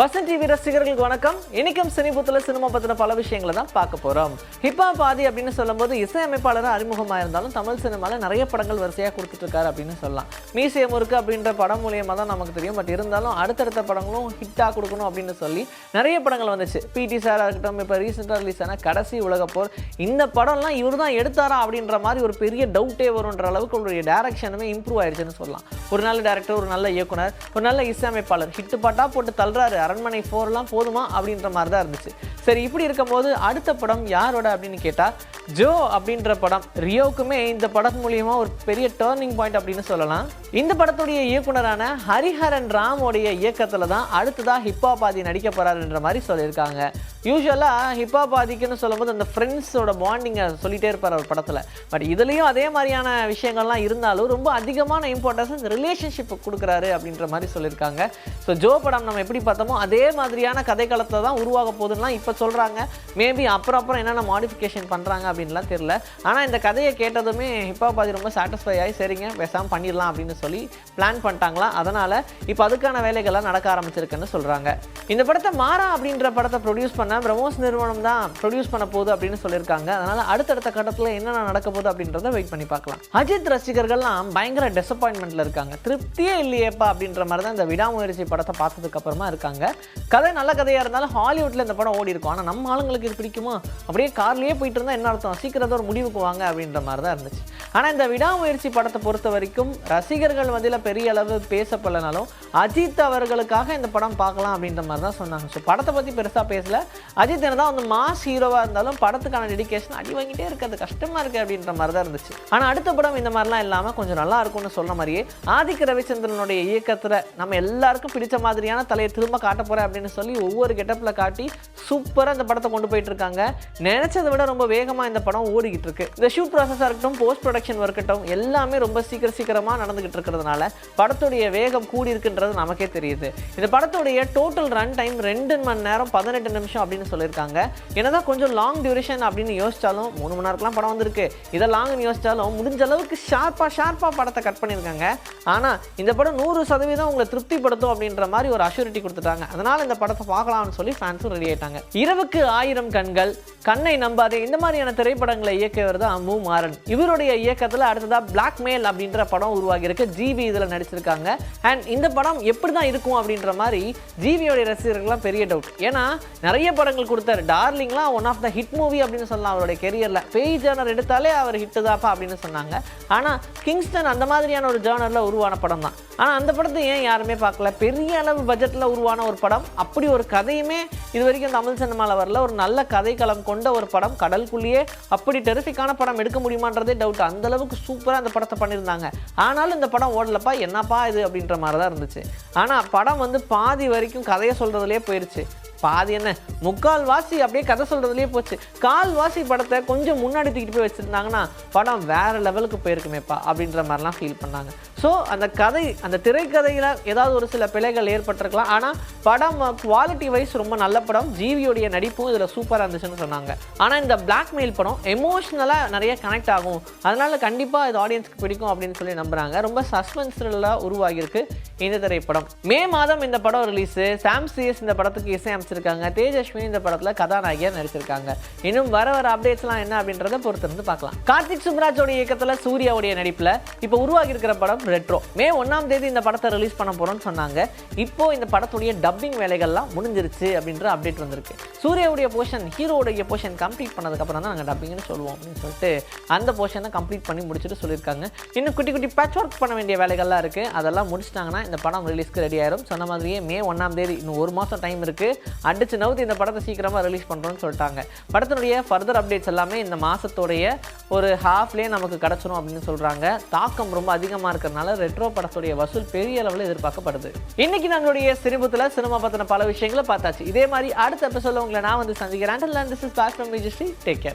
Vasanth TV ரசிகர்களுக்கு வணக்கம். இன்னைக்கும் சினிபுத்துல சினிமா பற்றின பல விஷயங்களை தான் பார்க்க போகிறோம் ஹிப்பா பாதி அப்படின்னு சொல்லும்போது இசையமைப்பாளராக அறிமுகமாக இருந்தாலும் தமிழ் சினிமாவில் நிறைய படங்கள் வரிசையாக கொடுத்துட்ருக்காரு அப்படின்னு சொல்லலாம். மீசியம் முறுக்கு அப்படின்ற படம் மூலியமாக தான் நமக்கு தெரியும். பட் இருந்தாலும் அடுத்தடுத்த படங்களும் ஹிட்டாக கொடுக்கணும் அப்படின்னு சொல்லி நிறைய படங்கள் வந்துச்சு. பிடி சாராக இருக்கட்டும் இப்போ ரீசெண்டாக ரிலீஸ் ஆன கடைசி உலக போர். இந்த படம்லாம் இவர் தான் எடுத்தாரா அப்படின்ற மாதிரி ஒரு பெரிய டவுட்டே வரும்ன்ற அளவுக்கு அவருடைய டேரக்ஷனுமே இம்ப்ரூவ் ஆயிடுச்சுன்னு சொல்லலாம். ஒரு நல்ல டேரக்டர் ஒரு நல்ல இயக்குனர் ஒரு நல்ல இசையமைப்பாளர். ஹிட்டு பாட்டாக போட்டு தள்ளுறாரு. அரண்மனை ஃபோர்லாம் போதுமா அப்படின்ற மாதிரி தான் இருந்துச்சு. சரி இப்படி இருக்கும்போது அடுத்த படம் யாரோட அப்படின்னு கேட்டால் ஜோ அப்படின்ற படம் ரியோவுக்குமே இந்த படம் மூலியமா ஒரு பெரிய டேர்னிங் பாயிண்ட் அப்படின்னு சொல்லலாம். இந்த படத்துடைய இயக்குனரான ஹரிஹரன் ராமோடைய இயக்கத்தில் தான் அடுத்ததாக ஹிப்பாபாதி நடிக்க போகிறாருன்ற மாதிரி சொல்லியிருக்காங்க. யூஸ்வலாக ஹிப்பாபாதிக்குன்னு சொல்லும்போது அந்த ஃப்ரெண்ட்ஸோட பாண்டிங்கை சொல்லிட்டே இருப்பார் அவர் படத்தில். பட் இதுலேயும் அதே மாதிரியான விஷயங்கள்லாம் இருந்தாலும் ரொம்ப அதிகமான இம்பார்ட்டன்ஸ் இந்த ரிலேஷன்ஷிப் கொடுக்குறாரு அப்படின்ற மாதிரி சொல்லியிருக்காங்க. ஸோ ஜோ படம் நம்ம எப்படி பார்த்தோமோ அதே மாதிரியான கதைக்களத்தை தான் உருவாக போகுதுன்னா இப்போ சொல்கிறாங்க மேபி அப்புறம் அப்புறம் என்னென்ன மாடிஃபிகேஷன் பண்ணுறாங்க அப்படின்லாம் தெரியல. ஆனால் இந்த கதையை கேட்டதுமே ஹிப்ஹாப் பாதி ரொம்ப சாட்டிஸ்ஃபை ஆகி சரிங்க பேசாமல் பண்ணிடலாம் அப்படின்னு சொல்லி பிளான் பண்ணிட்டாங்களா? அதனால் இப்போ அதுக்கான வேலைகள்லாம் நடக்க ஆரம்பிச்சிருக்குன்னு சொல்கிறாங்க இந்த படத்தை மாறா அப்படின்ற படத்தை ப்ரொடியூஸ் பண்ண பிரமோஸ் நிறுவனம் தான் ப்ரொடியூஸ் பண்ண போகுது அப்படின்னு சொல்லியிருக்காங்க. அதனால் அடுத்தடுத்த கட்டத்தில் என்னென்ன நடக்க போகுது அப்படின்றத வெயிட் பண்ணி பார்க்கலாம். அஜித் ரசிகர்கள்லாம் பயங்கர டிசப்பாயின்மெண்ட்டில் இருக்காங்க. திருப்தியே இல்லையேப்பா அப்படின்ற மாதிரி தான் இந்த விடாமுயற்சி படத்தை பார்த்ததுக்கப்புறமா இருக்காங்க. கதை நல்ல கதையாக இருந்தாலும் ஹாலிவுட்டில் இந்த படம் ஓடி இருக்கும். ஆனால் நம்ம ஆளுங்களுக்கு இது பிடிக்குமா? அப்படியே கார்லேயே போயிட்டு இருந்தால் என்ன அர்த்தம்? சீக்கிரத்தை ஒரு முடிவுக்கு வாங்க அப்படின்ற மாதிரி தான் இருந்துச்சு. ஆனால் இந்த விடாமுயற்சி படத்தை பொறுத்த வரைக்கும் ரசிகர்கள் மத்தியில் பெரிய அளவு பேசப்படலனாலும் அஜித் அவர்களுக்காக இந்த படம் பார்க்கலாம் அப்படின்ற மாதிரி தான் சொன்னாங்க. ஸோ படத்தை பற்றி பெருசாக பேசல. அஜித் தான் வந்து மாஸ் ஹீரோவாக இருந்தாலும் படத்துக்கான டெடிக்கேஷன் அடி வாங்கிட்டே இருக்கிறது கஷ்டமாக இருக்குது அப்படின்ற மாதிரி தான் இருந்துச்சு. ஆனால் அடுத்த படம் இந்த மாதிரிலாம் இல்லாமல் கொஞ்சம் நல்லா இருக்கும்னு சொன்ன மாதிரியே ஆதிக்க ரவிச்சந்திரனுடைய இயக்கத்தில் நம்ம எல்லாருக்கும் பிடிச்ச மாதிரியான தலையை திரும்ப காட்ட போகிறேன் அப்படின்னு சொல்லி ஒவ்வொரு கெட்டப்பில் காட்டி சூப்பராக இந்த படத்தை கொண்டு போயிட்டு இருக்காங்க நினச்சதை விட ரொம்ப வேகமாக இந்த படம் ஓடிக்கிட்டு இருக்கு. இந்த ஷூட் ப்ராசஸாக இருக்கட்டும் போஸ்ட் ப்ரொடக்ஷன் இருக்கட்டும் எல்லாமே ரொம்ப சீக்கிரம் சீக்கிரமாக நடந்துகிட்டு இருக்கிறதுனால படத்துடைய வேகம் கூடி இருக்குன்றது நமக்கே தெரியுது. இந்த படத்துடைய டோட்டல் ரன் டைம் ரெண்டு மணி நேரம் பதினெட்டு நிமிஷம் அப்படின்னு சொல்லியிருக்காங்க. என்னதான் கொஞ்சம் லாங் டியூரேஷன் அப்படின்னு யோசிச்சாலும் மூணு மணி நேரம்லாம் படம் வந்திருக்கு. இதை லாங்னு யோசிச்சாலும் முடிஞ்ச அளவுக்கு ஷார்ப்பாக ஷார்ப்பாக படத்தை கட் பண்ணியிருக்காங்க. ஆனால் இந்த படம் நூறு சதவீதம் உங்களை திருப்திப்படுத்தும் அப்படின்ற மாதிரி ஒரு அஷூரிட்டி கொடுத்துட்டாங்க. அதனால இந்த படத்தை பார்க்கலாம்னு சொல்லி ஃபேன்ஸும் ரெடி ஆயிட்டாங்க. இரவுக்கு ஆயிரம் கண்கள் கண்ணை நம்பாதே இந்த மாதிரியான திரைப்படங்களை இயக்கியவர் தான் மு. மாறன். இவருடைய இயக்கத்தில் அடுத்ததாக பிளாக் மேல் அப்படின்ற படம் உருவாகி இருக்கு ஜிவி இதில் நடிச்சிருக்காங்க. அண்ட் இந்த படம் எப்படி தான் இருக்கும் அப்படின்ற மாதிரி ஜிவியோடைய ரசிகர்கள்லாம் பெரிய டவுட் ஏன்னா நிறைய படங்கள் கொடுத்தாரு. டார்லிங்லாம் one of the hit movie அப்படின்னு சொல்லலாம் அவருடைய கெரியரில் பேய் ஜேர்னர் எடுத்தாலே அவர் ஹிட்டு தாப்பா அப்படின்னு சொன்னாங்க. ஆனால் கிங்ஸ்டன் அந்த மாதிரியான ஒரு ஜேர்னரில் உருவான படம் தான் ஆனால் அந்த படத்தை ஏன் யாருமே பார்க்கல? பெரிய அளவு பட்ஜெட்டில் உருவான ஒரு படம் அப்படி ஒரு கதையுமே இது வரைக்கும் தமிழ் சினிமாவில் வரல. ஒரு நல்ல கதைக்களம் கொண்ட ஒரு படம் கடலுக்குள்ளேயே அப்படி டெரிஃபிக்கான படம் எடுக்க முடியுமான்றதே டவுட் அந்த அளவுக்கு சூப்பராக அந்த படத்தை பண்ணியிருந்தாங்க. ஆனாலும் இந்த படம் ஓடலப்பா என்னப்பா இது அப்படின்ற மாதிரி தான் இருந்துச்சு. ஆனால் படம் வந்து பாதி வரைக்கும் கதையை சொல்கிறதுலே போயிடுச்சு பாதி என்ன? முக்கால் வாசி அப்படியே கதை சொல்கிறதுலேயே போச்சு. கால் வாசி படத்தை கொஞ்சம் முன்னாடி தூக்கிட்டு போய் வச்சுருந்தாங்கன்னா படம் வேறு லெவலுக்கு போயிருக்குமேப்பா அப்படின்ற மாதிரிலாம் ஃபீல் பண்ணாங்க. ஸோ அந்த கதை அந்த திரைக்கதையில் ஏதாவது ஒரு சில பிழைகள் ஏற்பட்டிருக்கலாம். ஆனால் படம் குவாலிட்டி வைஸ் ரொம்ப நல்ல படம். ஜீவியோடைய நடிப்பும் இதில் சூப்பராக இருந்துச்சுன்னு சொன்னாங்க. ஆனால் இந்த பிளாக்மெயில் படம் எமோஷ்னலாக நிறைய கனெக்ட் ஆகும். அதனால் கண்டிப்பாக இது ஆடியன்ஸ்க்கு பிடிக்கும் அப்படின்னு சொல்லி நம்புகிறாங்க ரொம்ப சஸ்பென்ஸ்லாம் உருவாகியிருக்கு இந்த திரைப்படம். மே மாதம் இந்த படம் ரிலீஸு சாம் சிஎஸ் இந்த படத்துக்கு இசை அமைச்சிருக்காங்க தேஜஸ்வி இந்த படத்தில் கதாநாயகியாக நடிச்சிருக்காங்க. இன்னும் வர வர அப்டேட்ஸ்லாம் என்ன அப்படின்றத பொறுத்திருந்து பார்க்கலாம். கார்த்திக் சுப்ராஜோடைய இயக்கத்தில் சூர்யாவுடைய நடிப்பில் இப்போ உருவாகி இருக்கிற படம் ரெட்ரோ மே ஒன்றாம் தேதி இந்த படத்தை ரிலீஸ் பண்ண போகிறோம்னு சொன்னாங்க. இப்போ இந்த படத்துடைய டப்பிங் வேலைகள்லாம் முடிஞ்சிருச்சு அப்படின்ற அப்டேட் வந்திருக்கு. சூர்யாவுடைய போர்ஷன் ஹீரோவுடைய போர்ஷன் கம்ப்ளீட் பண்ணதுக்கப்புறம் தான் நாங்கள் டப்பிங்னு சொல்லுவோம் அப்படின்னு சொல்லிட்டு அந்த போர்ஷனை கம்ப்ளீட் பண்ணி முடிச்சுட்டு சொல்லியிருக்காங்க. இன்னும் குட்டி குட்டி பேட்ச் ஒர்க் பண்ண வேண்டிய வேலைகள்லாம் இருக்குது அதெல்லாம் முடிச்சிட்டாங்கன்னா இந்த படம் ரிலீஸ்க்கு ரெடி ஆயிரும். சொன்ன மாதிரியே மே ஒன்றாம் தேதி இன்னும் ஒரு மாதம் டைம் இருக்குது அடிச்சு நவுத்து இந்த படத்தை சீக்கிரமாக ரிலீஸ் பண்ணுறோன்னு சொல்லிட்டாங்க. படத்தினுடைய ஃபர்தர் அப்டேட்ஸ் எல்லாமே இந்த மாதத்துடைய ஒரு ஹாஃப்லேயே நமக்கு கிடச்சிரும் அப்படின்னு சொல்கிறாங்க தாக்கம் ரொம்ப அதிகமாக இருக்கிறனால ரெட்ரோ படத்துடைய வசூல் பெரிய அளவில் எதிர்பார்க்கப்படுது. இன்னைக்கு நம்மளுடைய சிரிபத்தில் சினிமா பற்றின பல விஷயங்களை பார்த்தாச்சு. இதே மாதிரி அடுத்த எபிசோட உங்களை நான் வந்து சந்திக்கிறேன். This is back from Vijayasree take care